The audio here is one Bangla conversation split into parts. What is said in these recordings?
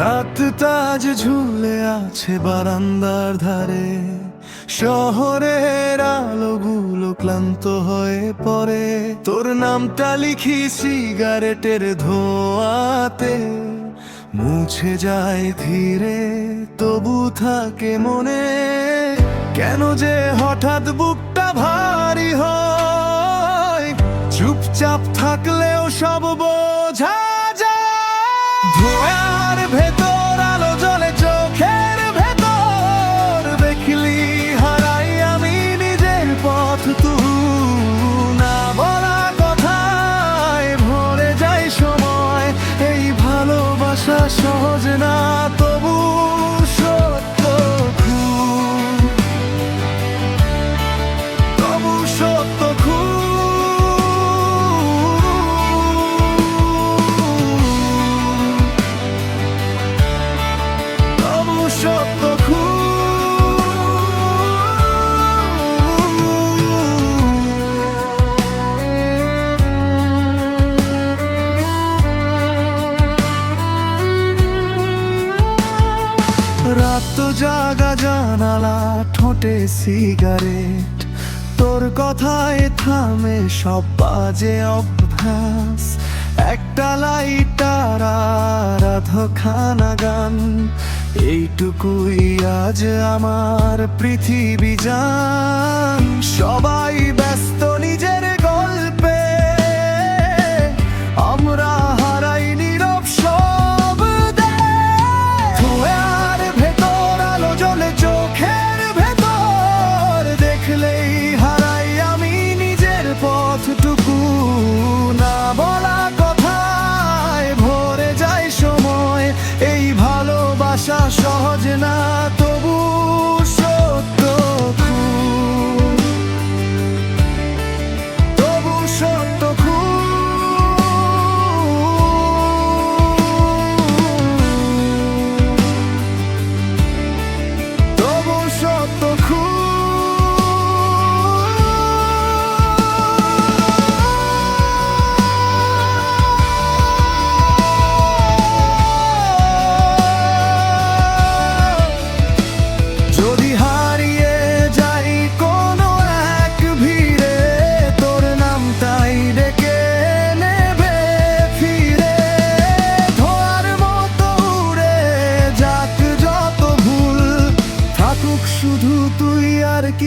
হাতটা তাজ ঝুলে আছে বারান্দার ধারে। শহরের আলোগুলো ক্লান্ত হয়ে পড়ে। তোর নামটা লিখি সিগারেটের ধোয়াতে। মুছে যায় ধীরে, তবু থাকে মনে। কেন যে হঠাৎ বুকটা ভারী হয়। চুপচাপ থাকলেও সব বোঝা যায়। চোখের ভেতর, দেখলি হারাই আমি নিজের পথ তু ভরে সময়, এই ভালোবাসা সহজ না তবু রাত জাগা জানালা, ঠোঁটে সিগারেট তোর কথায় থামে সব বাজে অভ্যাস। একটা লাইটার আর গান। এইটুকুই আজ আমার পৃথিবী জান। সবাই ব্যস্ত, নিজের সহজ না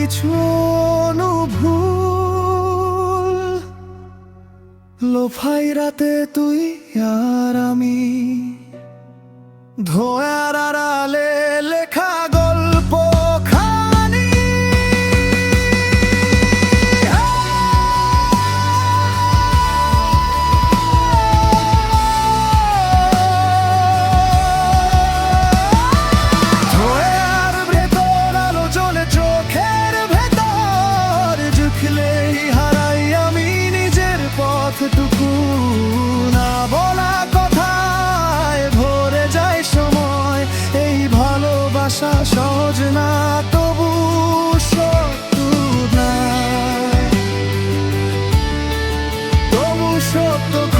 কিছু অনুভূল। লোফাই রাতে তুই আর আমি ধোয়ার আড়ালে আসা সহজ না তবু সত্য না তবু সত্য